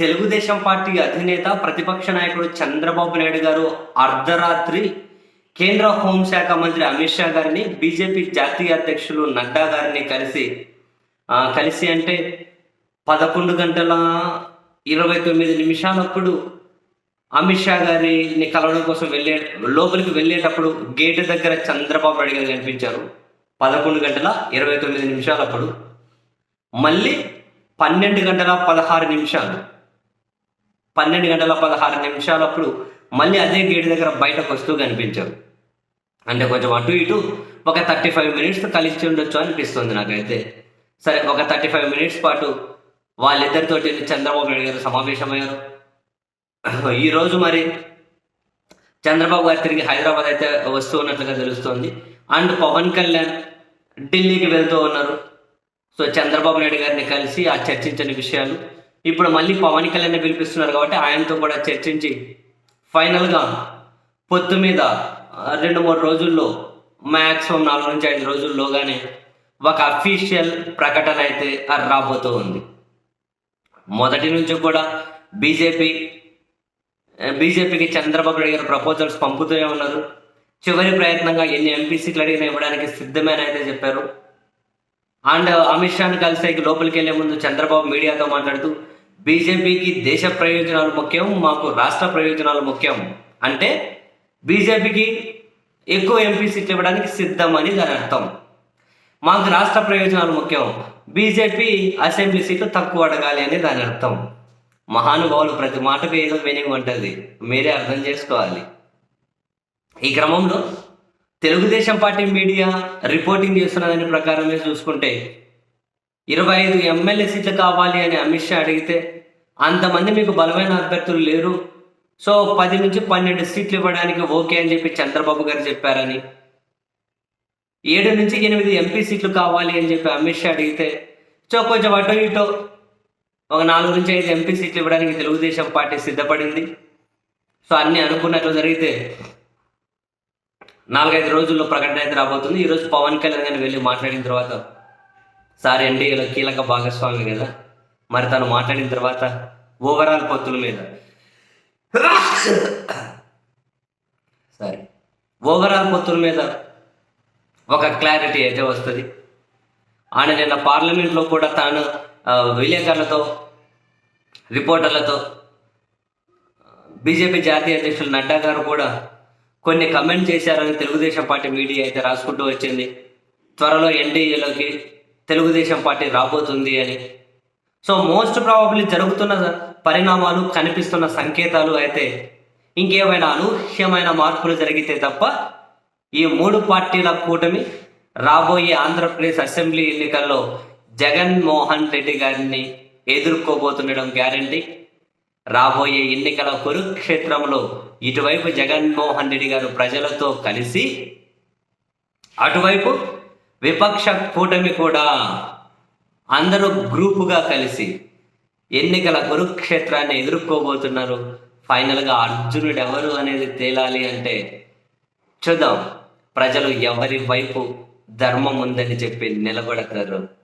Telugu Desam party అధినేత ప్రతిపక్ష నాయకుడు చంద్రబాబు నాయుడు గారు అర్ధరాత్రి కేంద్ర హోంశాఖ మంత్రి అమిత్ షా గారిని బీజేపీ జాతీయ అధ్యక్షులు నడ్డా గారిని కలిసి కలిసి అంటే పదకొండు గంటల ఇరవై తొమ్మిది నిమిషాలప్పుడు అమిత్ షా గారిని కలవడం కోసం వెళ్ళే లోపలికి వెళ్ళేటప్పుడు గేటు దగ్గర చంద్రబాబు నాయుడు గారు కనిపించారు. పదకొండు గంటల ఇరవై తొమ్మిది నిమిషాలప్పుడు. మళ్ళీ పన్నెండు గంటల పదహారు నిమిషాలు. పన్నెండు గంటల పదహారు నిమిషాలప్పుడు మళ్ళీ అదే గేట్ దగ్గర బయటకు వస్తూ కనిపించారు. అంటే కొంచెం అటు ఇటు ఒక థర్టీ ఫైవ్ మినిట్స్ కలిసి ఉండొచ్చు అనిపిస్తుంది నాకైతే. సరే ఒక థర్టీ ఫైవ్ మినిట్స్ పాటు వాళ్ళిద్దరితో చంద్రబాబు నాయుడు గారు సమావేశమయ్యారు. ఈరోజు మరి చంద్రబాబు గారు తిరిగి హైదరాబాద్ అయితే వస్తూ ఉన్నట్లుగా తెలుస్తోంది. అండ్ పవన్ కళ్యాణ్ ఢిల్లీకి వెళ్తూ ఉన్నారు. సో చంద్రబాబు నాయుడు గారిని కలిసి ఆ చర్చించిన విషయాలు ఇప్పుడు మళ్ళీ పవన్ కళ్యాణ్ పిలిపిస్తున్నారు కాబట్టి ఆయనతో కూడా చర్చించి ఫైనల్గా పొత్తు మీద రెండు మూడు రోజుల్లో మ్యాక్సిమం నాలుగు నుంచి ఐదు రోజుల్లోగానే ఒక అఫీషియల్ ప్రకటన అయితే రాబోతూ ఉంది. మొదటి నుంచి కూడా బీజేపీ బీజేపీకి చంద్రబాబు నాయుడు గారు ప్రపోజల్స్ పంపుతూనే ఉన్నారు. చివరి ప్రయత్నంగా ఎన్ని ఎంపీ సీట్లు అడిగినా ఇవ్వడానికి సిద్ధమేనైతే అయితే చెప్పారు. అండ్ అమిత్ షాను కలిసే లోపలికి వెళ్ళే ముందు చంద్రబాబు మీడియాతో మాట్లాడుతూ బీజేపీకి దేశ ప్రయోజనాలు ముఖ్యం మాకు రాష్ట్ర ప్రయోజనాలు ముఖ్యం అంటే బీజేపీకి ఎక్కువ ఎంపీ సీట్లు ఇవ్వడానికి సిద్ధం అని దాని అర్థం. మాకు రాష్ట్ర ప్రయోజనాలు ముఖ్యం బీజేపీ అసెంబ్లీ సీట్లు తక్కువ అడగాలి అని దాని అర్థం. మహానుభావులు ప్రతి మాటకు ఏదో మీనింగ్ ఉంటుంది మీరే అర్థం చేసుకోవాలి. ఈ క్రమంలో తెలుగుదేశం పార్టీ మీడియా రిపోర్టింగ్ చేస్తున్న దాని ప్రకారమే చూసుకుంటే ఇరవై ఐదు ఎమ్మెల్యే సీట్లు కావాలి అని అమిత్ షా అడిగితే అంతమంది మీకు బలమైన అభ్యర్థులు లేరు. సో పది నుంచి పన్నెండు సీట్లు ఇవ్వడానికి ఓకే అని చెప్పి చంద్రబాబు గారు చెప్పారని. ఏడు నుంచి ఎనిమిది ఎంపీ సీట్లు కావాలి అని చెప్పి అమిత్ షా అడిగితే సో కొంచెం అటో ఇటో ఒక నాలుగు నుంచి ఐదు ఎంపీ సీట్లు ఇవ్వడానికి తెలుగుదేశం పార్టీ సిద్ధపడింది. సో అన్ని అనుకున్నట్లు జరిగితే నాలుగైదు రోజుల్లో ప్రకటన అయితే రాబోతుంది. ఈరోజు పవన్ కళ్యాణ్ గారిని వెళ్ళి మాట్లాడిన తర్వాత సార్ ఎన్డీఏలో కీలక భాగస్వామి కదా. మరి తను మాట్లాడిన తర్వాత ఓవరాల్ పొత్తుల మీద. సరే ఓవరాల్ పొత్తుల మీద ఒక క్లారిటీ అయితే వస్తుంది. ఆయన నిన్న పార్లమెంట్లో కూడా తాను విలేకరులతో రిపోర్టర్లతో బీజేపీ జాతీయ అధ్యక్షులు నడ్డా గారు కూడా కొన్ని కమెంట్ చేశారని తెలుగుదేశం పార్టీ మీడియా అయితే రాసుకుంటూ వచ్చింది. త్వరలో ఎన్డీఏలోకి తెలుగుదేశం పార్టీ రాబోతుంది అని. సో మోస్ట్ ప్రాబబ్లీ జరుగుతున్న పరిణామాలు కనిపిస్తున్న సంకేతాలు అయితే ఇంకేమైనా అనూహ్యమైన మార్పులు జరిగితే తప్ప ఈ మూడు పార్టీల కూటమి రాబోయే ఆంధ్రప్రదేశ్ అసెంబ్లీ ఎన్నికల్లో జగన్మోహన్ రెడ్డి గారిని ఎదుర్కోబోతుండడం గ్యారంటీ రాబోయే ఎన్నికల కురుక్షేత్రంలో ఇటువైపు జగన్మోహన్ రెడ్డి గారు ప్రజలతో కలిసి అటువైపు విపక్ష కూటమి కూడా అందరూ గ్రూపుగా కలిసి ఎన్నికల కురుక్షేత్రాన్ని ఎదుర్కోబోతున్నారు. ఫైనల్గా అర్జునుడు ఎవరు అనేది తేలాలి అంటే చూద్దాం. ప్రజలు ఎవరి వైపు ధర్మం ఉందని చెప్పి నిలబడతారు?